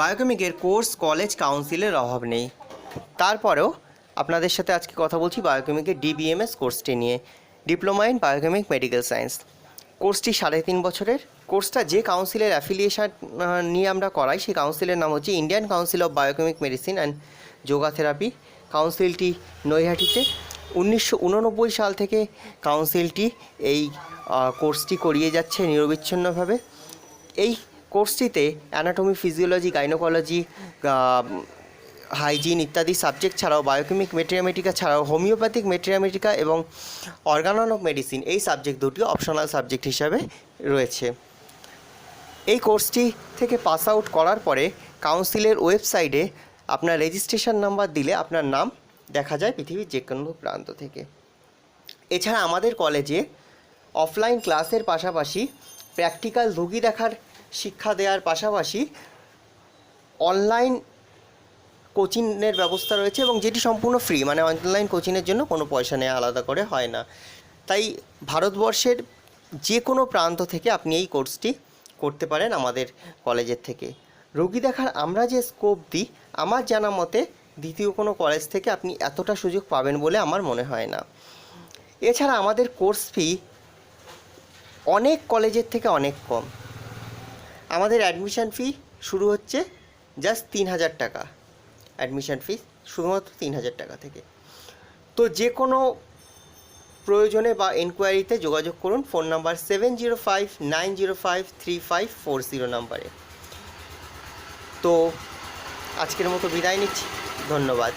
বায়োকেমিকের course, college, কাউন্সিলের অভাব নেই। তারপরেও আপনাদের সাথে আজকে কথা বলছি বায়োকেমিকের ডিবিএমএস কোর্সটি নিয়ে। Diploma in biochemic medical science. কোর্সটি সাড়ে তিন বছরের। কোর্সটা যে কাউন্সিলের অ্যাফিলিয়েশন নিয়ে আমরা করাই, সেই কাউন্সিলের নাম হচ্ছে Indian council of biochemic medicine and yoga therapy কাউন্সিলটি নৈহাটিতে। উনিশশো উননব্বই সাল থেকে কাউন্সিলটি এই কোর্সটি করিয়ে যাচ্ছে নিরবিচ্ছিন্নভাবে। এই কোর্সটিতে অ্যানাটমি ফিজিওলজি গাইনোকোলজি হাইজিন ইত্যাদি সাবজেক্ট ছাড়াও বায়োকেমিক মেটেরিয়ামেটিকা ছাড়াও হোমিওপ্যাথিক মেটেরিয়ামেটিকা এবং অর্গানন অফ মেডিসিন এই সাবজেক্ট দুটি অপশনাল সাবজেক্ট হিসাবে রয়েছে। এই কোর্সটি থেকে পাস আউট করার পরে কাউন্সিলের ওয়েবসাইটে আপনার রেজিস্ট্রেশন নাম্বার দিলে আপনার নাম দেখা যায় পৃথিবীর যে কোনো প্রান্ত থেকে। এছাড়া আমাদের কলেজে অফলাইন ক্লাসের পাশাপাশি প্র্যাকটিক্যাল রুগী দেখার শিক্ষা দেওয়ার পাশাপাশি অনলাইন কোচিংয়ের ব্যবস্থা রয়েছে এবং যেটি সম্পূর্ণ ফ্রি মানে অনলাইন কোচিংয়ের জন্য কোনো পয়সা নেওয়া আলাদা করে হয় না। তাই ভারতবর্ষের যে কোনো প্রান্ত থেকে আপনি এই কোর্সটি করতে পারেন আমাদের কলেজের থেকে। রোগী দেখার আমরা যে স্কোপ দিই, আমার জানা মতে দ্বিতীয় কোনো কলেজ থেকে আপনি এতটা সুযোগ পাবেন বলে আমার মনে হয় না। এছাড়া আমাদের কোর্স ফি অনেক কলেজের থেকে অনেক কম। আমাদের অ্যাডমিশন ফি শুরু হচ্ছে জাস্ট তিন হাজার টাকা। অ্যাডমিশান ফি শুধুমাত্র তিন হাজার টাকা থেকে। তো যে কোনো প্রয়োজনে বা এনকোয়ারিতে যোগাযোগ করুন phone number seven zero five nine zero five three five four zero নাম্বারে। তো আজকের মতো বিদায় নিচ্ছি। ধন্যবাদ।